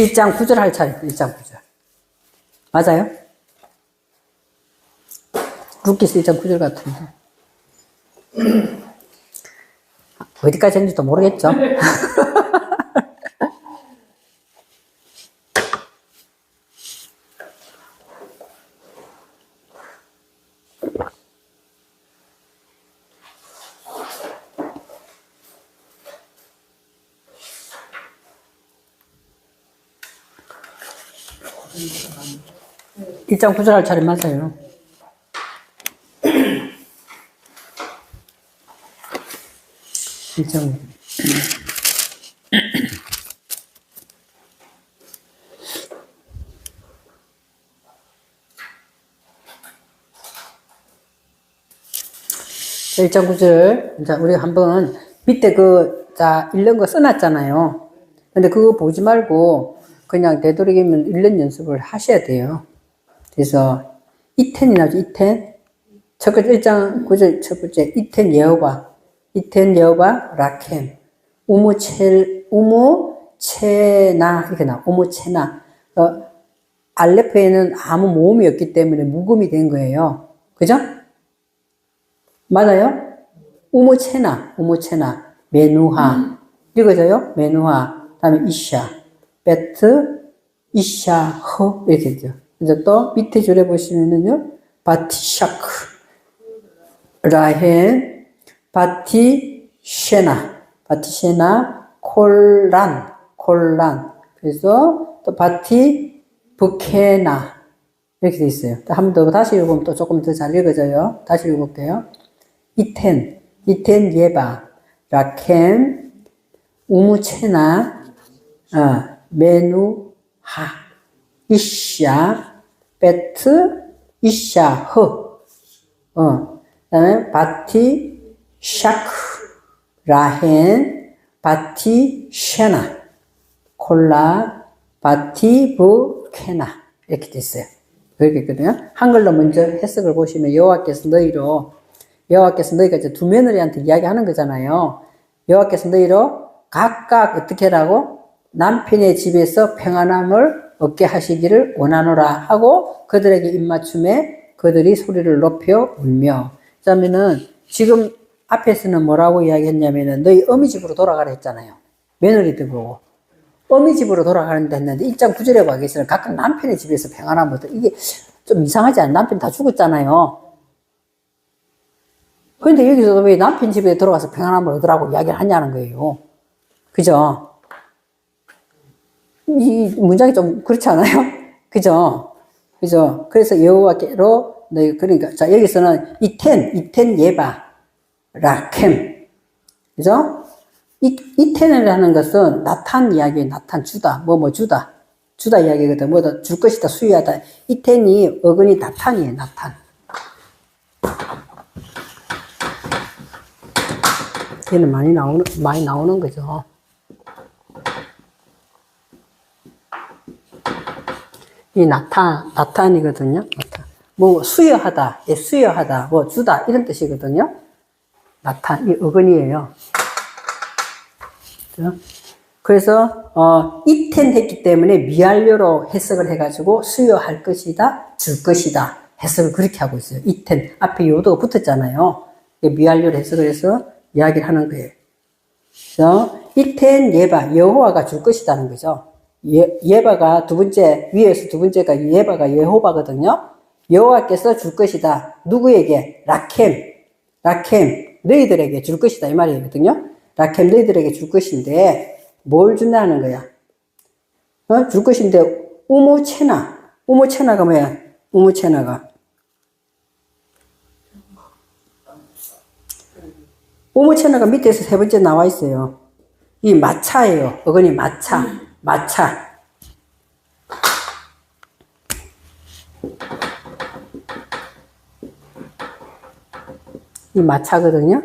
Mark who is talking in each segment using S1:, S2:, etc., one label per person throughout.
S1: 일장 구절 할 차례, 일장 구절. 맞아요? 루키스 일장 구절 같은데. 어디까지 했는지도 모르겠죠? 일장 구절 할 차례 맞아요. 일장 일장 구절 자 우리 한번 밑에 그 자 읽는 거 써놨잖아요. 근데 그거 보지 말고 그냥 되도록이면 읽는 연습을 하셔야 돼요. 그래서 이텐이 나오죠. 이텐 첫 번째 일장 구절 첫 번째 이텐 예호바 이텐 예호바 라켄 우무첼 우무체나 이렇게 나 우무체나 어, 알레프에는 아무 모음이 없기 때문에 묵음이 된 거예요. 그죠? 맞아요? 우무체나 우무체나 메누하 읽어져요? 메누하 다음에 이샤 베트 이샤 허 이렇게 되죠. 이제 또 밑에 줄에 보시면은요, 바티샤크, 라헨, 바티쉐나, 바티쉐나, 콜란, 콜란. 그래서 또 바티 부케나 이렇게 돼 있어요. 한 번 더 다시 읽으면 또 조금 더 잘 읽어져요. 다시 읽어볼게요. 이텐, 이텐 예바, 라켄, 우무체나, 어, 메누하. 이샤, 베트, 이샤, 허. 어. 그 다음에 바티, 샤크, 라헨, 바티, 쉐나, 콜라, 바티, 부, 케나. 이렇게 됐어요. 그렇게 있거든요. 한글로 먼저 해석을 보시면 여호와께서 너희로 여호와께서 너희가 이제 두 며느리한테 이야기하는 거잖아요. 여호와께서 너희로 각각 어떻게 하라고 남편의 집에서 평안함을 얻게 하시기를 원하노라 하고 그들에게 입맞춤에 그들이 소리를 높여 울며 그러면은 지금 앞에서는 뭐라고 이야기했냐면은 너희 어미 집으로 돌아가라 했잖아요. 며느리들 보고 어미 집으로 돌아가는데 했는데 입장 구절에 와 계시는 각각 남편의 집에서 평안함을 얻 이게 좀 이상하지 않아요? 남편 다 죽었잖아요. 그런데 여기서 왜 남편 집에 들어가서 평안함을 얻으라고 이야기를 하냐는 거예요. 그죠? 이 문장이 좀 그렇지 않아요? 그죠? 그죠? 그래서 여호와께로 네, 그러니까 자 여기서는 이텐 이텐 예바 라켐 그죠? 이 이텐이라는 것은 나탄 이야기에 나탄 주다 뭐뭐 주다 주다 이야기거든 뭐다 줄 것이다 수유하다 이텐이 어근이 나탄이에요 나탄 얘는 많이 나오는 많이 나오는 거죠. 이 나타, 나탄이거든요. 나타. 뭐, 수여하다, 예, 수여하다, 뭐, 주다, 이런 뜻이거든요. 나탄, 이 어근이에요. 그래서, 어, 이텐 했기 때문에 미완료로 해석을 해가지고 수여할 것이다, 줄 것이다. 해석을 그렇게 하고 있어요. 이텐. 앞에 요도가 붙었잖아요. 미완료로 해석을 해서 이야기를 하는 거예요. 그래서, 이텐 예바, 여호와가 줄 것이다는 거죠. 예, 예바가 두 번째, 위에서 두 번째가 예바가 예호바거든요. 여호와께서 줄 것이다. 누구에게? 라켐. 라켐. 너희들에게 줄 것이다. 이 말이거든요. 라켐 너희들에게 줄 것인데, 뭘 준다는 거야? 어? 줄 것인데, 우모체나. 우모체나가 뭐야? 우모체나가. 우모체나가 밑에서 세 번째 나와 있어요. 이 마차예요. 어근이 마차. 마차. 이 마차거든요.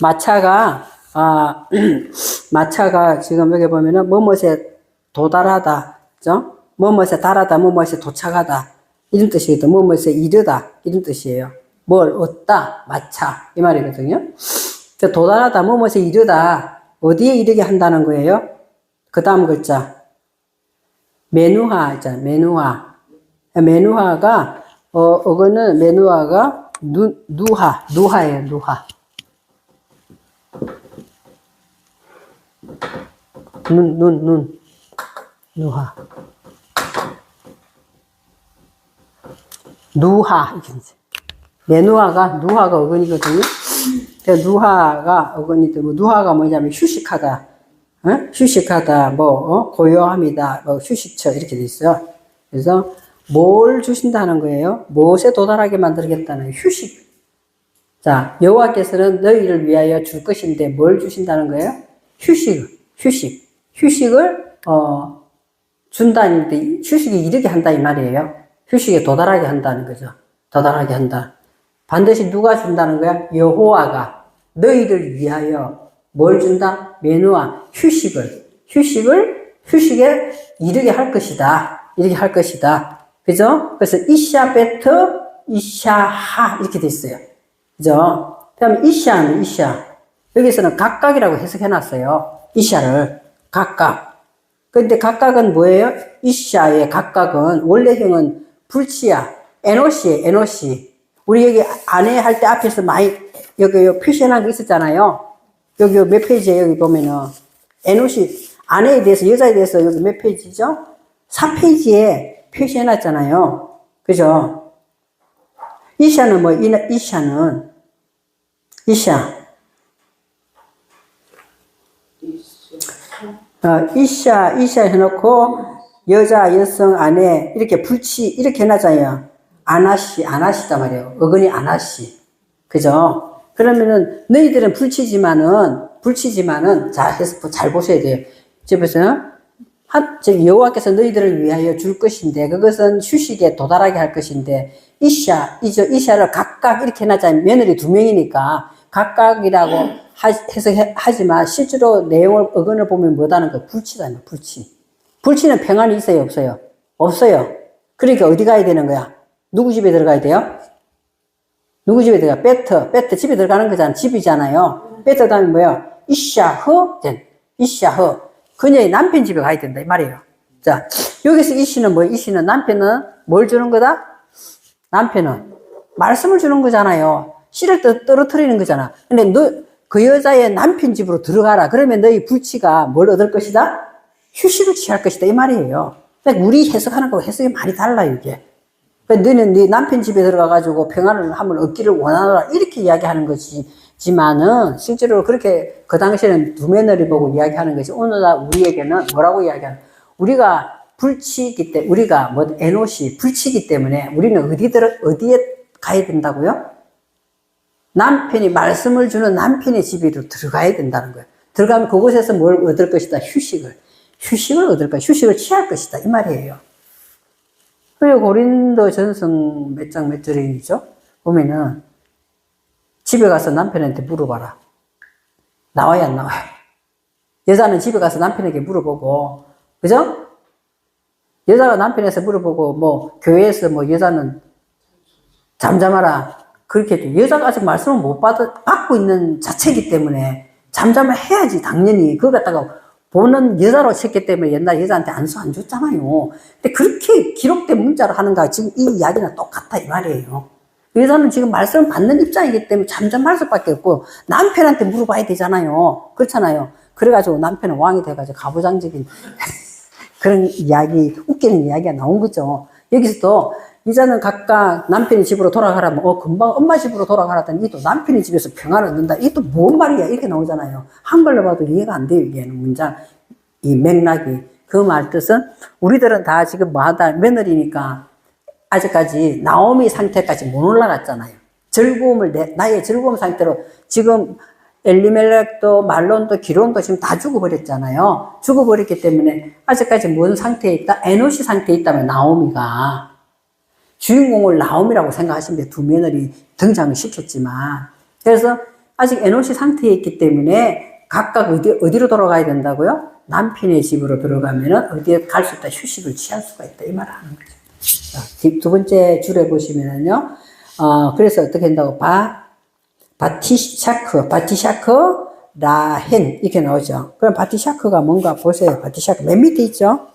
S1: 마차가 아 마차가 지금 여기 보면은 뭐뭇에 도달하다, 죠? 뭐뭇에 달하다, 뭐뭇에 도착하다 이런 뜻이거든. 뭐뭇에 이르다 이런 뜻이에요. 뭘 얻다, 마차 이 말이거든요. 도달하다, 뭐뭇에 이르다 어디에 이르게 한다는 거예요? 그 다음 글자. 메누하 있잖아, 메누하. 메누하가, 어, 어거는 메누하가 누, 누하, 누하예요, 누하. 눈, 눈, 눈. 누하. 누하. 메누하가, 누하가 어근이거든요. 누하가 어근이 뭐 누하가 뭐냐면 휴식하다. 어? 휴식하다, 뭐, 어? 고요함이다, 뭐, 휴식처, 이렇게 돼 있어요. 그래서, 뭘 주신다는 거예요? 무엇에 도달하게 만들겠다는 휴식. 자, 여호와께서는 너희를 위하여 줄 것인데 뭘 주신다는 거예요? 휴식, 휴식. 휴식을, 어, 준다는데, 휴식이 이르게 한다, 이 말이에요. 휴식에 도달하게 한다는 거죠. 도달하게 한다. 반드시 누가 준다는 거야? 여호와가 너희를 위하여 뭘 준다? 메누와 휴식을, 휴식을, 휴식에 이르게 할 것이다. 이렇게 할 것이다. 그죠? 그래서 이샤 베트, 이샤하 이렇게 돼 있어요. 그죠? 그다음에 이샤는 이샤. 여기서는 각각이라고 해석해 놨어요. 이샤를 각각. 근데 각각은 뭐예요? 이샤의 각각은 원래형은 불치야. 에노시에 에노시. 우리 여기 안에 할 때 앞에서 많이 여기 표시해 놓은 거 있었잖아요. 여기 몇 페이지에 여기 보면은 에노시 아내에 대해서 여자에 대해서 여기 몇 페이지죠? 4페이지에 표시해 놨잖아요. 그죠? 이샤는 뭐 이- 이샤는 이샤 어, 이샤 이샤 해놓고 여자 여성 아내 이렇게 불치 이렇게 해놨잖아요. 아나시 아나시다 말이에요. 어근이 아나시 그죠? 그러면은 너희들은 불치지만은 불치지만은 잘 해서 잘 보셔야 돼요. 집에서 한, 즉 여호와께서 너희들을 위하여 줄 것인데 그것은 휴식에 도달하게 할 것인데 이샤 이저 이샤를 각각 이렇게 해놨잖아요. 며느리 두 명이니까 각각이라고 하, 해석하지만 실제로 내용을 어근을 보면 뭐다는 거 불치다 불치. 불치는 평안이 있어요 없어요? 없어요. 그러니까 어디 가야 되는 거야? 누구 집에 들어가야 돼요? 누구 집에 들어가? 베트, 베트 집에 들어가는 거잖아. 집이잖아요. 베트 다음에 뭐야? 이샤흐, 된. 이샤흐. 그녀의 남편 집에 가야 된다. 이 말이에요. 자, 여기서 이씨는 뭐, 이씨는 남편은 뭘 주는 거다? 남편은 말씀을 주는 거잖아요. 씨를 떠- 떨어뜨리는 거잖아. 근데 너, 그 여자의 남편 집으로 들어가라. 그러면 너희 불치가 뭘 얻을 것이다? 휴식을 취할 것이다. 이 말이에요. 그러니까 우리 해석하는 거하고 해석이 많이 달라요, 이게. 그러니까 너는 네 남편 집에 들어가가지고 평안을 한번 얻기를 원하노라 이렇게 이야기하는 것이지만은 실제로 그렇게 그 당시에는 두 며느리 보고 이야기하는 것이 오늘날 우리에게는 뭐라고 이야기하는? 우리가 불치기 때 우리가 뭐 에노시 불치기 때문에 우리는 어디 들어 어디에 가야 된다고요? 남편이 말씀을 주는 남편의 집으로 들어가야 된다는 거예요. 들어가면 그곳에서 뭘 얻을 것이다? 휴식을. 휴식을 얻을 것이다 휴식을 취할 것이다. 이 말이에요. 그리고 고린도 전성 몇 장 몇 절이죠? 보면은 집에 가서 남편한테 물어봐라. 나와야 안 나와요? 여자는 집에 가서 남편에게 물어보고, 그죠? 여자가 남편에서 물어보고, 뭐, 교회에서 뭐, 여자는 잠잠하라. 그렇게 해도 여자가 아직 말씀을 못 받, 받고 있는 자체이기 때문에 잠잠을 해야지, 당연히. 그걸 갖다가 보는 여자로 쳤기 때문에 옛날 여자한테 안수 안 줬잖아요. 근데 그렇게 기록된 문자로 하는가, 지금 이 이야기는 똑같다, 이 말이에요. 여자는 지금 말씀을 받는 입장이기 때문에 잠잠할 수밖에 없고, 남편한테 물어봐야 되잖아요. 그렇잖아요. 그래가지고 남편은 왕이 돼가지고 가부장적인 그런 이야기, 웃기는 이야기가 나온 거죠. 여기서도 이자는 각각 남편이 집으로 돌아가라면, 어, 금방 엄마 집으로 돌아가라더니, 이또 남편이 집에서 평안을 얻는다. 이게 또뭔 말이야? 이렇게 나오잖아요. 한글로 봐도 이해가 안 돼요, 이게는 문장. 이 맥락이. 그 말 뜻은, 우리들은 다 지금 뭐 하다, 며느리니까, 아직까지 나오미 상태까지 못 올라갔잖아요. 즐거움을, 내, 나의 즐거움 상태로, 지금 엘리멜렉도 말론도 기론도 지금 다 죽어버렸잖아요. 죽어버렸기 때문에 아직까지 뭔 상태에 있다? 에노시 상태에 있다면 나오미가 주인공을 나옴이라고 생각하시면 돼요. 두 며느리 등장을 시켰지만. 그래서 아직 에노시 상태에 있기 때문에 각각 어디, 어디로 돌아가야 된다고요? 남편의 집으로 들어가면은 어디에 갈 수 있다. 휴식을 취할 수가 있다. 이 말을 하는 거죠. 자, 뒤- 두 번째 줄에 보시면은요. 어, 그래서 어떻게 한다고? 바, 바티샤크, 바티샤크, 라헨. 이렇게 나오죠. 그럼 바티샤크가 뭔가 보세요. 바티샤크. 맨 밑에 있죠?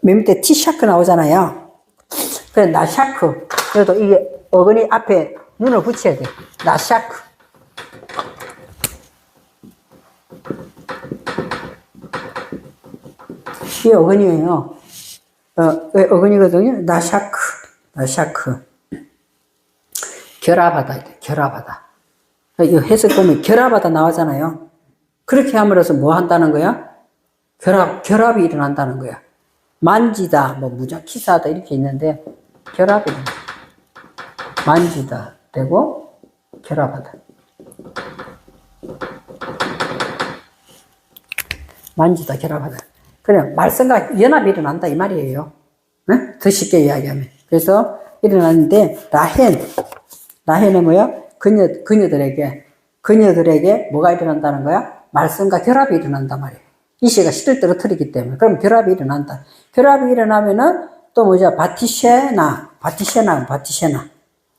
S1: 맨 밑에 티샤크 나오잖아요. 그래, 나샤크. 그래도 이게 어근이 앞에 눈을 붙여야 돼. 나샤크. 이게 어근이에요. 어, 왜 어근이거든요. 나샤크. 나샤크. 결합하다. 돼, 결합하다. 이 해석 보면 결합하다 나오잖아요. 그렇게 함으로써 뭐 한다는 거야? 결합, 결합이 일어난다는 거야. 만지다, 뭐 무작 키스하다 이렇게 있는데 결합이 일어나. 만지다 되고 결합하다. 만지다 결합하다. 그냥 말씀과 연합이 일어난다 이 말이에요. 네? 더 쉽게 이야기하면. 그래서 일어났는데 라헨, 라헨은 뭐야? 그녀 그녀들에게 그녀들에게 뭐가 일어난다는 거야? 말씀과 결합이 일어난단 말이에요. 이 시가 시를 떨어뜨리기 때문에 그럼 결합이 일어난다. 결합이 일어나면은 또 뭐죠? 바티셰나, 바티셰나, 바티셰나.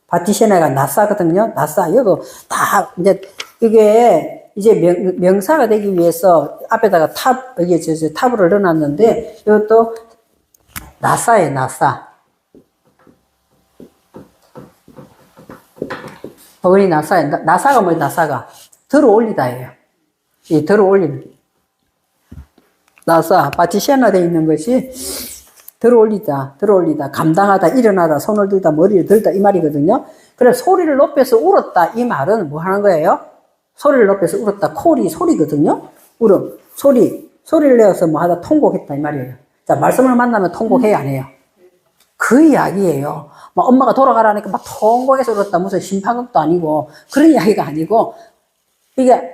S1: 바티셰나가 나사거든요. 나사. 이거 다 이제 이게 이제 명, 명사가 되기 위해서 앞에다가 탑 이게 저, 저 탑을 넣어놨는데 이것도 나사에 나사. 어머니 나사에 나- 나사가 뭐예요? 나사가 들어 올리다예요. 이 들어 올리는 나사 파티시아나 돼 있는 것이 들어 올리다, 들어 올리다, 감당하다, 일어나다, 손을 들다, 머리를 들다 이 말이거든요. 그래 소리를 높여서 울었다 이 말은 뭐 하는 거예요? 소리를 높여서 울었다. 콜이 소리거든요. 울음, 소리, 소리를 내어서 뭐 하다 통곡했다 이 말이에요. 자 말씀을 만나면 통곡해야 안 해요. 그 이야기예요. 막 엄마가 돌아가라니까 막 통곡해서 울었다. 무슨 심판극도 아니고 그런 이야기가 아니고 이게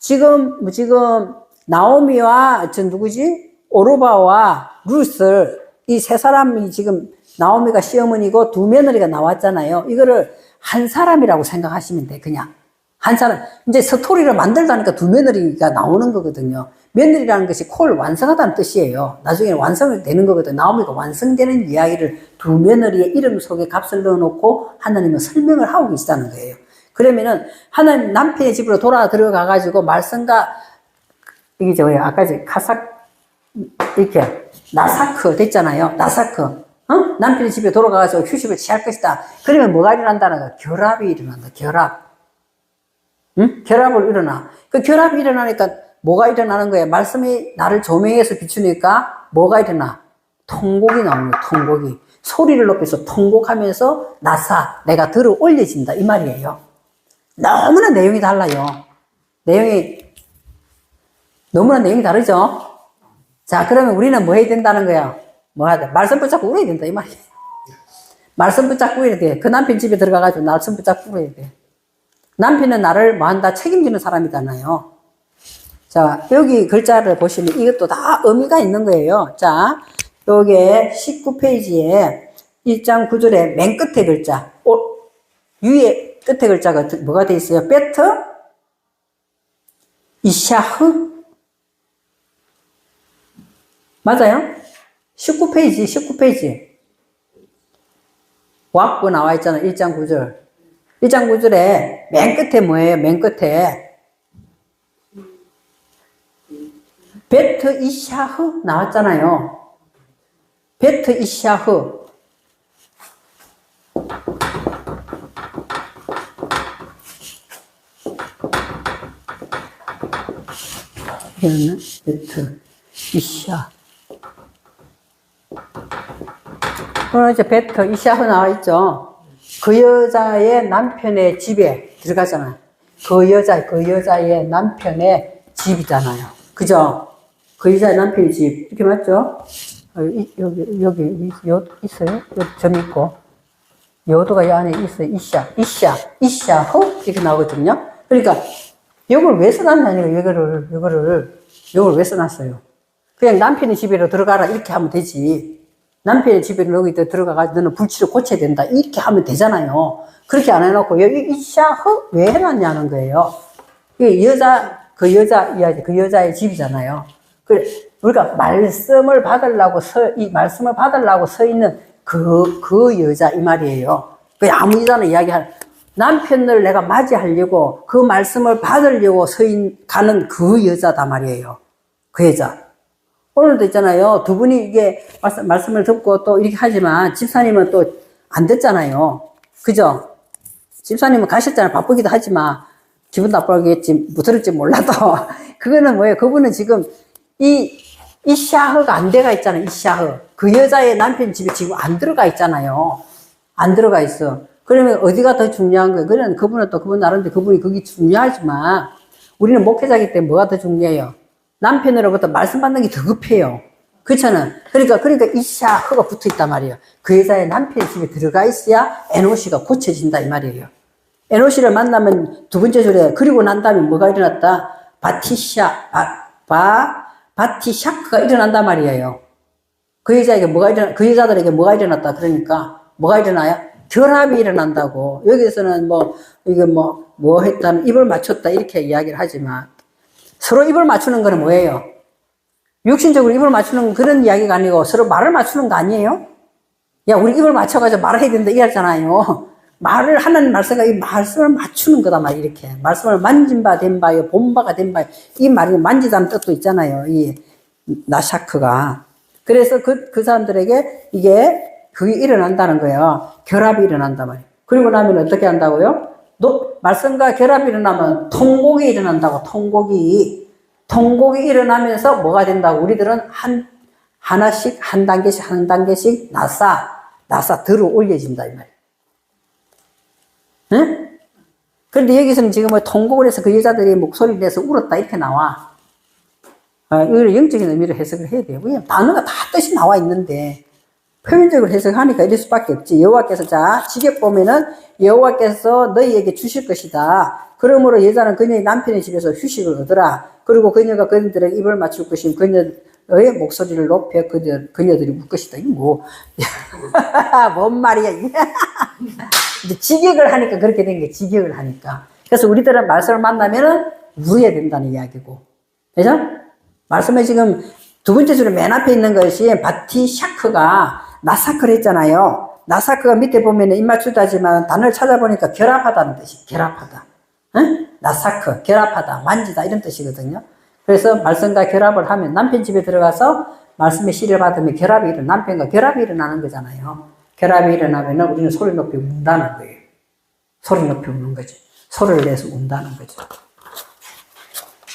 S1: 지금 뭐 지금 나오미와 저 누구지 오르바와 루스 이 세 사람이 지금 나오미가 시어머니고 두 며느리가 나왔잖아요. 이거를 한 사람이라고 생각하시면 돼 그냥 한 사람 이제 스토리를 만들다니까 두 며느리가 나오는 거거든요. 며느리라는 것이 콜 완성하다는 뜻이에요. 나중에 완성이 되는 거거든. 나오미가 완성되는 이야기를 두 며느리의 이름 속에 값을 넣어놓고 하나님은 설명을 하고 계시다는 거예요. 그러면은 하나님 남편의 집으로 돌아 들어가 가지고 말씀과 이게 저예요. 아까 저 카삭 이렇게 나사크 됐잖아요. 나사크. 어? 남편의 집에 돌아가 가지고 휴식을 취할 것이다. 그러면 뭐가 일어난다는 거야? 결합이 일어난다. 결합. 응? 결합을 일어나. 그 결합이 일어나니까 뭐가 일어나는 거야? 말씀이 나를 조명해서 비추니까 뭐가 일어나? 통곡이 거야. 통곡이. 소리를 높여서 통곡하면서 나사, 내가 들어 올려진다. 이 말이에요. 너무나 내용이 달라요. 내용이 너무나 내용이 다르죠? 자, 그러면 우리는 뭐 해야 된다는 거야? 뭐 돼? 말씀 붙잡고 울어야 된다, 이 말이야. 말씀 붙잡고 울어야 돼. 그 남편 집에 들어가가지고 말씀 붙잡고 울어야 돼. 남편은 나를 뭐 한다? 책임지는 사람이잖아요. 자, 여기 글자를 보시면 이것도 다 의미가 있는 거예요. 자, 요게 19페이지에 1장 9절에 맨 끝에 글자, 오, 위에 끝에 글자가 뭐가 돼 있어요? 베트, 이샤흐, 맞아요? 19페이지, 19페이지. 왁구 나와 있잖아, 1장 9절. 1장 9절에 맨 끝에 뭐예요? 맨 끝에. 베트 이샤흐 나왔잖아요. 베트 이샤흐. 베트 이샤. 오늘 이제 베트 이샤흐 나와 있죠. 그 여자의 남편의 집에 들어가잖아요. 그 여자, 그 여자의 남편의 집이잖아요. 그죠? 그 여자의 남편의 집. 이렇게 맞죠? 어, 이- 여기, 여기, 요, 있어요? 여기 점 있고. 요도가 이 안에 있어요. 이샤, 이샤, 이샤흐? 이렇게 나오거든요. 그러니까, 이걸 왜 써놨냐니까, 이거를, 이거를, 이걸 왜 써놨어요? 그냥 남편의 집에로 들어가라, 이렇게 하면 되지. 남편의 집에 여기 들어가가지고 너는 불치를 고쳐야 된다. 이렇게 하면 되잖아요. 그렇게 안 해놓고, 여기 이샤흐? 왜 해놨냐는 거예요. 이 여자, 그 여자 이야기, 그 여자의 집이잖아요. 그래, 우리가 말씀을 받으려고 서, 이 말씀을 받으려고 서 있는 그, 그 여자, 이 말이에요. 그 아무 여자나 이야기할, 남편을 내가 맞이하려고 그 말씀을 받으려고 서 있, 가는 그 여자다 말이에요. 그 여자. 오늘도 있잖아요. 두 분이 이게 말씀, 말씀 을 듣고 또 이렇게 하지만 집사님은 또안 듣잖아요. 그죠? 집사님은 가셨잖아요. 바쁘기도 하지만 기분 나쁘겠지, 뭐 들을지 몰라도. 그거는 뭐예요? 그분은 지금 이, 이 샤흐가 안 돼가 있잖아요. 이 샤흐. 그 여자의 남편 집에 지금 안 들어가 있잖아요. 안 들어가 있어. 그러면 어디가 더 중요한 거예요? 그러면 그분은 또 그분 나름대로 그분이 그게 중요하지만 우리는 목회자기 때문에 뭐가 더 중요해요? 남편으로부터 말씀 받는 게 더 급해요. 그렇잖아. 그러니까, 그러니까 이 샤흐가 붙어 있단 말이에요. 그 여자의 남편 집에 들어가 있어야 NOC가 고쳐진다, 이 말이에요. NOC를 만나면 두 번째 소리에, 그리고 난 다음에 뭐가 일어났다? 바티샤, 바, 바, 바티샤크가 일어난단 말이에요. 그 여자에게 뭐가 일어나, 그 여자들에게 뭐가 일어났다. 그러니까, 뭐가 일어나요? 결합이 일어난다고. 여기서는 뭐, 이게 뭐, 뭐 했다는, 입을 맞췄다. 이렇게 이야기를 하지만, 서로 입을 맞추는 거는 뭐예요? 육신적으로 입을 맞추는 그런 이야기가 아니고 서로 말을 맞추는 거 아니에요? 야, 우리 입을 맞춰가지고 말을 해야 된다 이랬잖아요. 말을 하는 말씀과 이 말씀을 맞추는 거다 말 이렇게 말씀을 만진 바 된 바요 본 바가 된바이 말이 만지다는 뜻도 있잖아요. 이 나샤크가 그래서 그 그 사람들에게 이게 그게 일어난다는 거예요. 결합이 일어난단 말이에요. 그리고 나면 어떻게 한다고요? 높, 말씀과 결합이 일어나면 통곡이 일어난다고 통곡이 통곡이 일어나면서 뭐가 된다고 우리들은 한 하나씩 한 단계씩 한 단계씩 나사 나사 들어 올려진다 이 말이에요. 응? 그런데 여기서는 지금 뭐 통곡을 해서 그 여자들이 목소리를 내서 울었다 이렇게 나와. 아, 이걸 영적인 의미로 해석을 해야. 왜냐면 단어가 다 뜻이 나와 있는데 표면적으로 해석하니까 이럴 수밖에 없지. 여호와께서 자 지게 보면은 여호와께서 너희에게 주실 것이다. 그러므로 여자는 그녀의 남편의 집에서 휴식을 얻으라. 그리고 그녀가 그녀들에게 입을 맞출 것이면 그녀의 목소리를 높여 그녀, 그녀들이 울 것이다. 이거 뭐, 뭔 말이야. 이제 직역을 하니까 그렇게 된 게 직역을 하니까. 그래서 우리들은 말씀을 만나면은 울어야 된다는 이야기고. 그죠? 말씀에 지금 두 번째 줄에 맨 앞에 있는 것이 바티 샤크가 나사크를 했잖아요. 나사크가 밑에 보면 입 맞추다지만 단어를 찾아보니까 결합하다는 뜻이 결합하다. 응? 나사크, 결합하다, 만지다 이런 뜻이거든요. 그래서 말씀과 결합을 하면 남편 집에 들어가서 말씀의 시를 받으면 결합이 일어 남편과 결합이 일어나는 거잖아요. 결합이 일어나면 우리는 소리 높이 운다는 거예요. 소리 높이 우는 거지. 소리를 내서 운다는 거죠.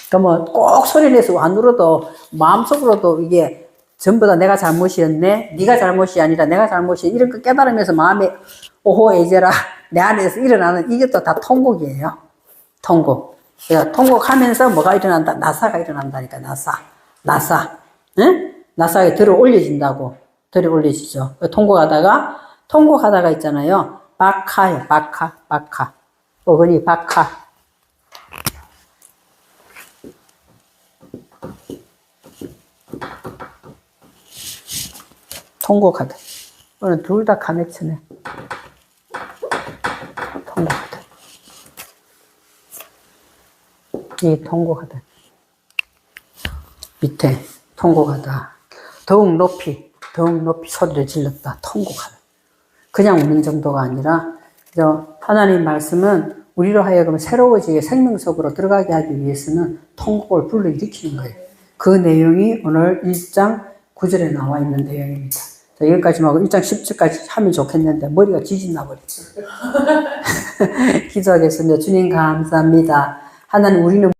S1: 그러면 꼭 소리 내서 안 울어도 마음속으로도 이게 전부 다 내가 잘못이었네, 네가 잘못이 아니라 내가 잘못이 이런 거 깨달으면서 마음에 오호 에제라 내 안에서 일어나는 이것도 다 통곡이에요. 통곡. 그러니까 통곡하면서 뭐가 일어난다? 나사가 일어난다니까 나사, 나사, 응? 나사가 들어 올려진다고 들어 올려지죠. 통곡하다가 통곡하다가 있잖아요. 바카요, 바카, 바카. 어머니 바카. 통곡하다. 오늘 둘 다 가맥치네. 통곡하다. 이 통곡하다. 밑에 통곡하다. 더욱 높이, 더욱 높이 소리를 질렀다. 통곡하다. 그냥 우는 정도가 아니라 하나님 말씀은 우리로 하여금 새로워지게 생명 속으로 들어가게 하기 위해서는 통곡을 불러일으키는 거예요. 그 내용이 오늘 1장 9절에 나와 있는 내용입니다. 자, 여기까지 하고 1장 10절까지 하면 좋겠는데 머리가 지진나 버렸어요. 기도하겠습니다. 주님 감사합니다. 하나님 우리는